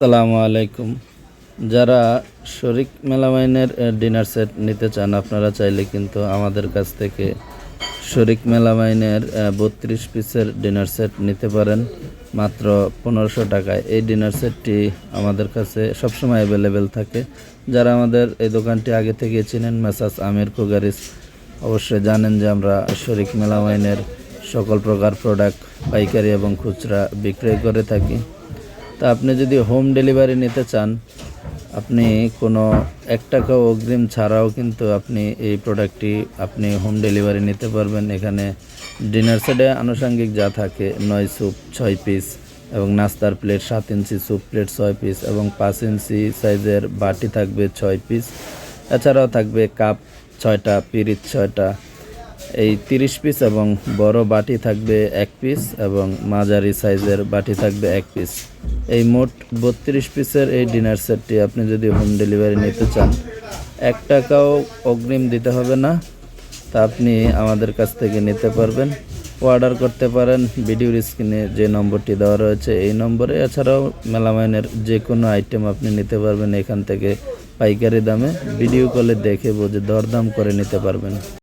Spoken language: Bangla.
আসসালামু আলাইকুম। যারা শরিক মেলামাইনের ডিনার সেট নিতে চান, আপনারা চাইলে কিন্তু আমাদের কাছ থেকে শরিক মেলামাইনের বত্রিশ পিসের ডিনার সেট নিতে পারেন। মাত্র পনেরোশো টাকায়। এই ডিনার সেটটি আমাদের কাছে সবসময় অ্যাভেলেবেল থাকে। যারা আমাদের এই দোকানটি আগে থেকে চিনেন, মেসাস আমির কুগারিস, অবশ্যই জানেন যে আমরা শরিক মেলামাইনের সকল প্রকার প্রোডাক্ট পাইকারি এবং খুচরা বিক্রয় করে থাকি। তা আপনি যদি হোম ডেলিভারি নিতে চান, আপনি কোনো এক টাকা অগ্রিম ছাড়াও কিন্তু আপনি এই প্রোডাক্টটি আপনি হোম ডেলিভারি নিতে পারবেন। এখানে ডিনার সেটে আনুষঙ্গিক যা থাকে, নয় স্যুপ ছয় পিস এবং নাস্তার প্লেট সাত ইঞ্চি স্যুপ প্লেট ছয় পিস এবং পাঁচ ইঞ্চি সাইজের বাটি থাকবে ছয় পিস এছাড়াও থাকবে কাপ ছয়টা, পিরিচ ছয়টা। এই তিরিশ পিস এবং বড় বাটি থাকবে এক পিস এবং মাঝারি সাইজের বাটি থাকবে এক পিস এই মোট বত্রিশ পিসের এই ডিনার সেটটি আপনি যদি হোম ডেলিভারি নিতে চান, এক টাকাও অগ্রিম দিতে হবে না। তা আপনি আমাদের কাছ থেকে নিতে পারবেন। অর্ডার করতে পারেন ভিডিওর স্ক্রিনে যে নম্বরটি দেওয়া রয়েছে এই নম্বরে। এছাড়াও মেলামাইনের যে কোনো আইটেম আপনি নিতে পারবেন এখান থেকে পাইকারি দামে। ভিডিও কলে দেখে বুঝে দরদাম করে নিতে পারবেন।